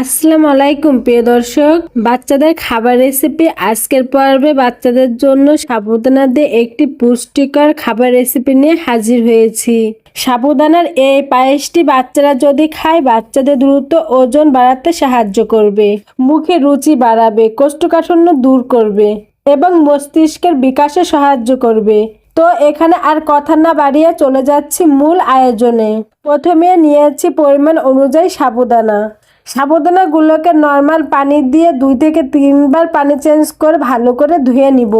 আসসালামু আলাইকুম, প্রিয় দর্শক। বাচ্চাদের খাবার রেসিপি আজকের পর্বে বাচ্চাদের জন্য সাবুদানা দিয়ে একটি পুষ্টিকর খাবার রেসিপি নিয়ে হাজির হয়েছি। সাবুদানার এই পায়েসটি বাচ্চারা যদি খায়, বাচ্চাদের দ্রুত ওজন বাড়াতে সাহায্য করবে, মুখে রুচি বাড়াবে, কোষ্ঠকাঠিন্য দূর করবে এবং মস্তিষ্কের বিকাশে সাহায্য করবে। তো এখানে আর কথা না বাড়িয়ে চলে যাচ্ছি মূল আয়োজনে। প্রথমে নিয়েছি পরিমাণ অনুযায়ী সাবুদানা। সাবুদানাগুলোকে নর্মাল পানি দিয়ে দুই থেকে তিনবার পানি চেঞ্জ করে ভালো করে ধুয়ে নিব।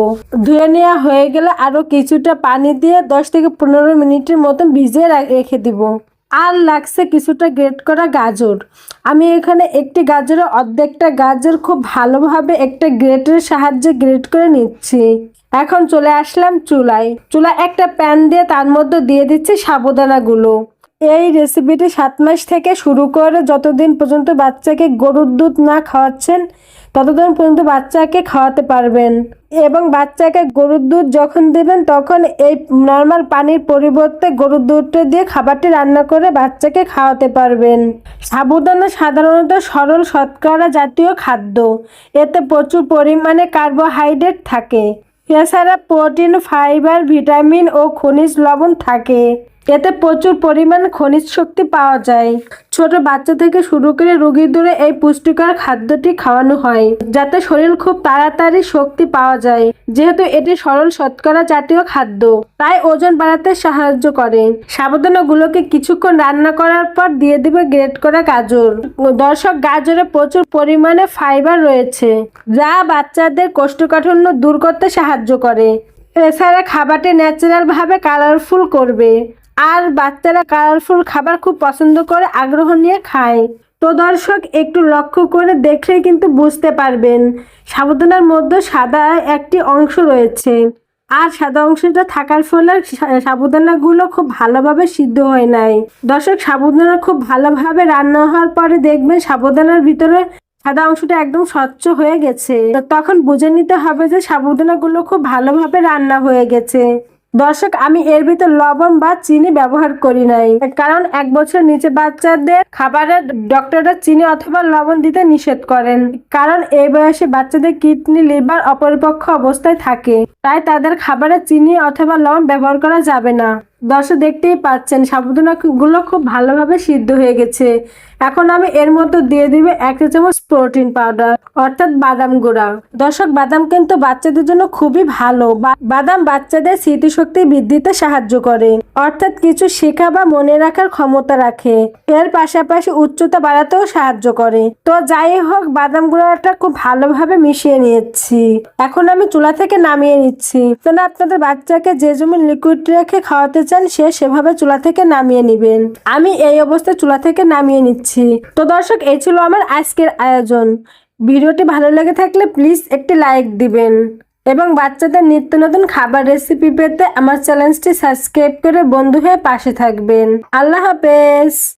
ধুয়ে নেওয়া হয়ে গেলে আরও কিছুটা পানি দিয়ে দশ থেকে পনেরো মিনিটের মতন ভিজিয়ে রেখে দিব। আর লাগছে কিছুটা গ্রেট করা গাজর। আমি এখানে একটি গাজরের অর্ধেকটা গাজর খুব ভালোভাবে একটা গ্রেটের সাহায্যে গ্রেট করে নিচ্ছি। এখন চলে আসলাম চুলায়। চুলায় একটা প্যান দিয়ে তার মধ্যে দিয়ে দিচ্ছি সাবুদানাগুলো এই রেসিপিটি সাত মাস থেকে শুরু করে যতদিন পর্যন্ত বাচ্চাকে গরুর দুধ না খাওয়াচ্ছেন, ততদিন পর্যন্ত বাচ্চাকে খাওয়াতে পারবেন। এবং বাচ্চাকে গরুর দুধ যখন দেবেন, তখন এই নর্মাল পানির পরিবর্তে গরুর দুধটা দিয়ে খাবারটি রান্না করে বাচ্চাকে খাওয়াতে পারবেন। সাবুদানা সাধারণত সরল শতকরা জাতীয় খাদ্য। এতে প্রচুর পরিমাণে কার্বোহাইড্রেট থাকে। এছাড়া প্রোটিন ফাইবার ভিটামিন ও খনিজ লবণ থাকে। এতে প্রচুর পরিমাণ খনিজ শক্তি পাওয়া যায়। ছোট বাচ্চা থেকে শুরু করে রোগীর দূরে এই পুষ্টিকর খাদ্যটি খাওয়ানো হয়, যাতে শরীর খুব তাড়াতাড়ি শক্তি পাওয়া যায়। যেহেতু এটি সরল শতকরা জাতীয় খাদ্য, তাই ওজন বাড়াতে সাহায্য করে। সাবধানগুলোকে কিছুক্ষণ রান্না করার পর দিয়ে দেবে গ্রেট করা গাজর। দর্শক, গাজরে প্রচুর পরিমাণে ফাইবার রয়েছে, যা বাচ্চাদের কোষ্ঠকাঠিন্য দূর করতে সাহায্য করে। এছাড়া খাবারটি ন্যাচারাল ভাবে কালারফুল করবে। আর বাচ্চারা কালারফুল খাবার খুব পছন্দ করে, আগ্রহ নিয়ে খায়। তো দর্শক, একটু লক্ষ্য করে দেখলেই কিন্তু বুঝতে পারবেন, সাবধানার মধ্যে সাদা একটি অংশ রয়েছে। আর সাদা অংশটা থাকার ফলে সাবুদানাগুলো খুব ভালোভাবে সিদ্ধ হয় নাই। দর্শক সাবুদানা খুব ভালোভাবে রান্না হওয়ার পরে দেখবেন সাবুদানার ভিতরে সাদা অংশটা একদম স্বচ্ছ হয়ে গেছে। তখন বুঝে নিতে হবে যে সাবুদানাগুলো খুব ভালোভাবে রান্না হয়ে গেছে। দর্শক, আমি এর ভিতর লবণ বা চিনি ব্যবহার করি নাই। কারণ এক বছর নিচে বাচ্চাদের খাবারে ডক্টররা চিনি অথবা লবণ দিতে নিষেধ করেন। কারণ এই বয়সে বাচ্চাদের কিডনি, লিভার অপরিপক্ষ অবস্থায় থাকে। তাই তাদের খাবারে চিনি অথবা লবণ ব্যবহার করা যাবে না। দর্শক দেখতেই পাচ্ছেন সাবুদানা গুলো খুব ভালোভাবে সিদ্ধ হয়ে গেছে। এখন আমি এর মধ্যে দিয়ে দিবে এক চামচ প্রোটিন পাউডার, অর্থাৎ বাদাম গুঁড়া। দর্শক, বাদাম কিন্তু বাচ্চাদের জন্য খুবই ভালো। বাদাম বাচ্চাদের স্মৃতিশক্তি বৃদ্ধিতে সাহায্য করে, অর্থাৎ কিছু শেখা বা মনে রাখার ক্ষমতা রাখে। এর পাশাপাশি উচ্চতা বাড়াতেও সাহায্য করে। তো যাই হোক, বাদাম গুঁড়াটা খুব ভালোভাবে মিশিয়ে নিয়েছি। এখন আমি চুলা থেকে নামিয়ে নিচ্ছি। যেন আপনাদের বাচ্চাকে যে জমি লিকুইড রেখে খাওয়াতে চান সে সেভাবে চুলা থেকে নামিয়ে নেবেন। আমি এই অবস্থায় চুলা থেকে নামিয়ে নিচ্ছি। তো দর্শক, এই ছিল আমার আজকের আয়োজন। ভিডিওটি ভালো লেগে থাকলে প্লিজ একটি লাইক দিবেন এবং বাচ্চাদের নিত্য নতুন খাবার রেসিপি পেতে আমার চ্যানেলটি সাবস্ক্রাইব করে বন্ধু হয়ে পাশে থাকবেন। আল্লাহ হাফেজ।